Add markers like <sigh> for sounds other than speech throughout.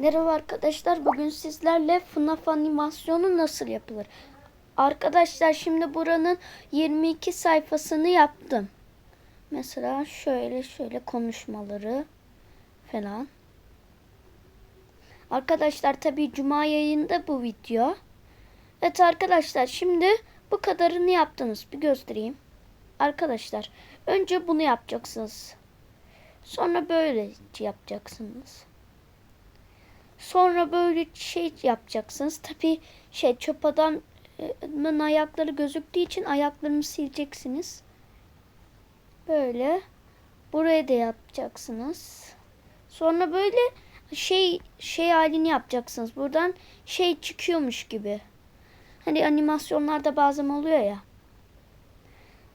Merhaba arkadaşlar. Bugün sizlerle FNAF animasyonu nasıl yapılır? Arkadaşlar şimdi buranın 22 sayfasını yaptım. Mesela şöyle şöyle konuşmaları falan. Arkadaşlar tabi cuma yayında bu video. Evet arkadaşlar şimdi bu kadarını yaptınız. Bir göstereyim. Arkadaşlar önce bunu yapacaksınız. Sonra böyle yapacaksınız. Sonra böyle şey yapacaksınız. Tabii şey çöp adamın ayakları gözüktüğü için ayaklarını sileceksiniz. Böyle. Buraya da yapacaksınız. Sonra böyle şey şey halini yapacaksınız. Buradan şey çıkıyormuş gibi. Hani animasyonlarda bazen oluyor ya.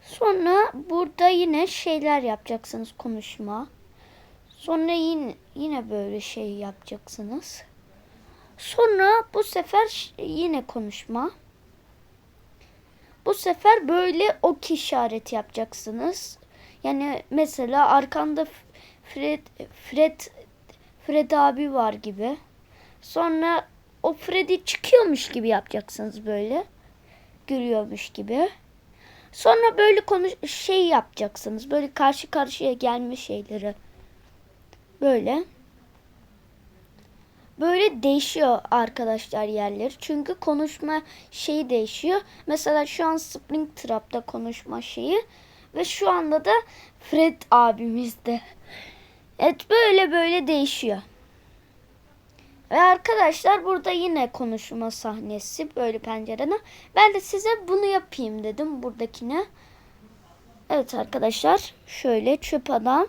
Sonra burada yine şeyler yapacaksınız konuşma. Sonra yine yine böyle şey yapacaksınız. Sonra bu sefer yine konuşma. Bu sefer böyle ok işareti yapacaksınız. Yani mesela arkanda Fred Fred Fred abi var gibi. Sonra o Freddy çıkıyormuş gibi yapacaksınız böyle. Gülüyormuş gibi. Sonra böyle konuş şey yapacaksınız. Böyle karşı karşıya gelme şeyleri. Böyle. Böyle değişiyor arkadaşlar yerleri. Çünkü konuşma şeyi değişiyor. Mesela şu an Springtrap'ta konuşma şeyi. Ve şu anda da Fred abimizde. Evet böyle böyle değişiyor. Ve arkadaşlar burada yine konuşma sahnesi böyle pencereden. Ben de size bunu yapayım dedim buradakine. Evet arkadaşlar şöyle çöp adam.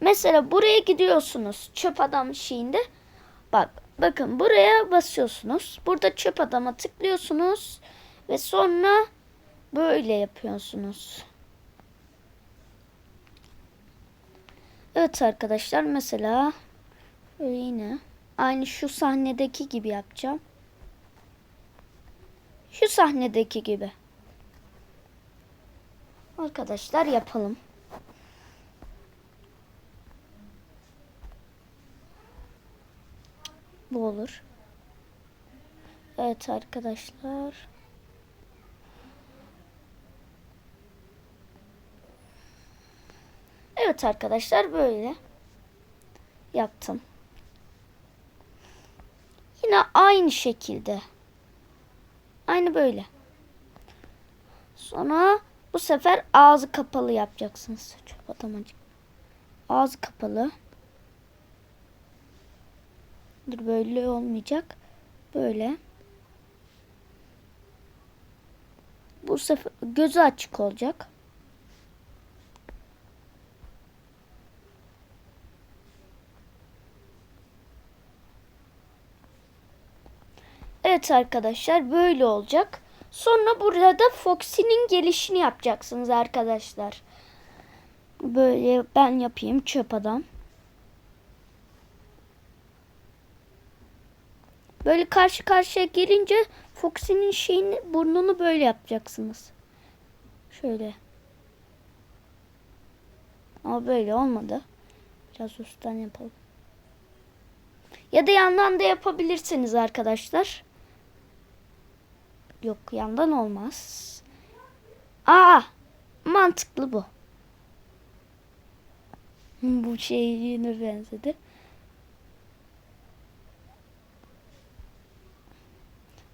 Mesela buraya gidiyorsunuz çöp adam şeyinde. Bak bakın buraya basıyorsunuz. Burada çöp adama tıklıyorsunuz. Ve sonra böyle yapıyorsunuz. Evet arkadaşlar mesela yine aynı şu sahnedeki gibi yapacağım. Şu sahnedeki gibi. Arkadaşlar yapalım. Bu olur. Evet arkadaşlar. Evet arkadaşlar böyle yaptım. Yine aynı şekilde. Aynı böyle. Sonra bu sefer ağzı kapalı yapacaksınız. Çöp atamacık. Ağzı kapalı. Dur böyle olmayacak. Böyle. Bu sefer gözü açık olacak. Evet arkadaşlar böyle olacak. Sonra burada Foxy'nin gelişini yapacaksınız arkadaşlar. Böyle ben yapayım çöp adam. Böyle karşı karşıya gelince Foxy'nin şeyini burnunu böyle yapacaksınız. Şöyle. Ama böyle olmadı. Biraz üstten yapalım. Ya da yandan da yapabilirsiniz arkadaşlar. Yok yandan olmaz. Aa mantıklı bu. Bu şey yine benzedi.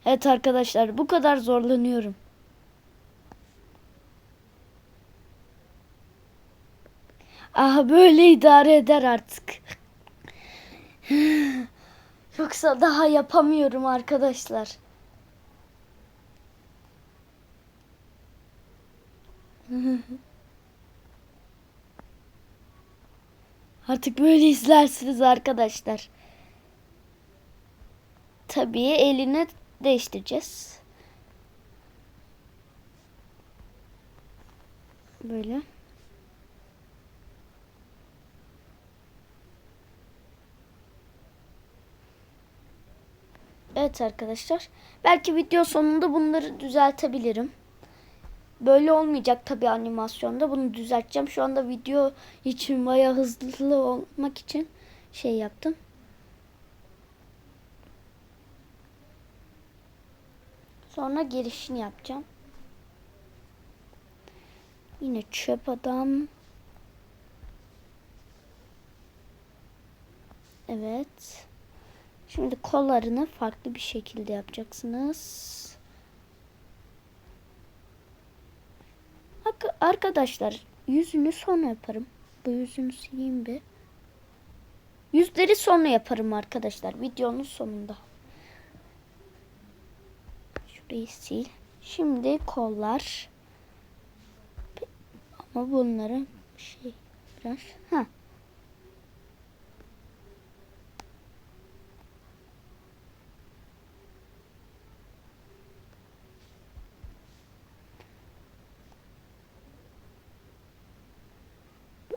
Evet arkadaşlar bu kadar zorlanıyorum. Aha böyle idare eder artık. <sighs> Yoksa daha yapamıyorum arkadaşlar. <laughs> Artık böyle izlersiniz arkadaşlar. Tabii elini değiştireceğiz. Böyle. Evet arkadaşlar. Belki video sonunda bunları düzeltebilirim. Böyle olmayacak tabii animasyonda. Bunu düzelteceğim. Şu anda video için bayağı hızlı olmak için şey yaptım. Sonra gelişini yapacağım. Yine çöp adam. Evet. Şimdi kollarını farklı bir şekilde yapacaksınız. Arkadaşlar yüzünü sonra yaparım. Bu yüzünü sileyim bir. Yüzleri sonra yaparım arkadaşlar. Videonun sonunda. Şurayı sil. Şimdi kollar. Ama bunları şey biraz. Ha.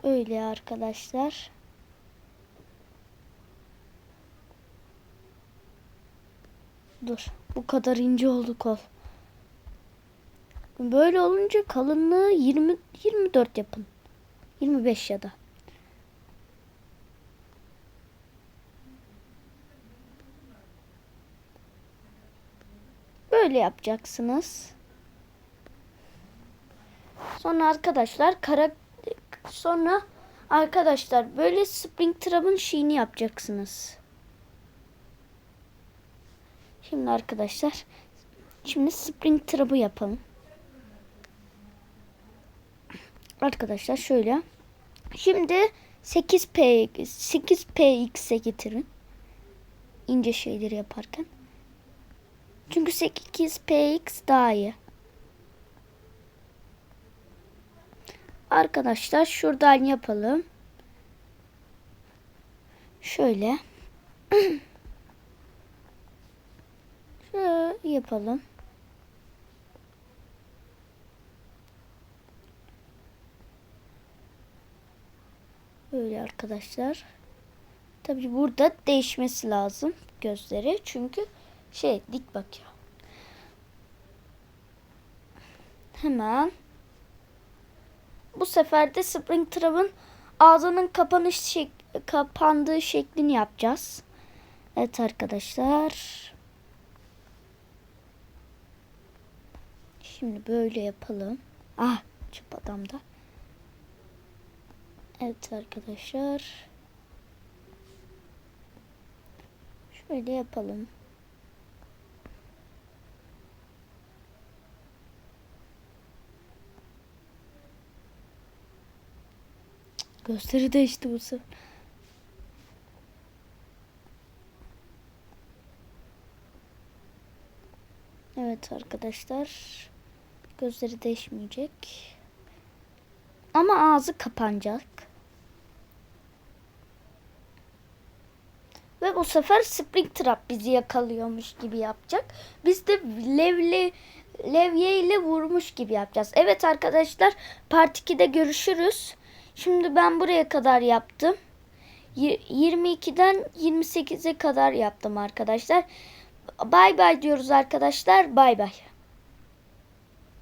Öyle arkadaşlar. Dur. Bu kadar ince oldu kol. Böyle olunca kalınlığı 20 24 yapın. 25 ya da. Böyle yapacaksınız. Sonra arkadaşlar kara sonra arkadaşlar böyle Springtrap'ın şeyini yapacaksınız. Şimdi arkadaşlar şimdi Springtrap'ı yapalım. Arkadaşlar şöyle. Şimdi 8P 8PX'e getirin. İnce şeyleri yaparken. Çünkü 8PX daha iyi. Arkadaşlar şuradan yapalım. Şöyle. <clears throat> Şöyle yapalım. Böyle arkadaşlar. Tabi burada değişmesi lazım gözleri. Çünkü şey dik bakıyor. Hemen bu sefer de Springtrap'ın ağzının kapanış şek kapandığı şeklini yapacağız. Evet arkadaşlar. Şimdi böyle yapalım. Ah çöp adamda. Evet arkadaşlar. Şöyle yapalım. Gösteri değişti bu sefer. Evet arkadaşlar. Gözleri değişmeyecek. Ama ağzı kapanacak. Ve bu sefer Springtrap bizi yakalıyormuş gibi yapacak. Biz de levle, levye ile vurmuş gibi yapacağız. Evet arkadaşlar part 2'de görüşürüz. Şimdi ben buraya kadar yaptım. Y- 22'den 28'e kadar yaptım arkadaşlar. Bay bay diyoruz arkadaşlar. Bay bay.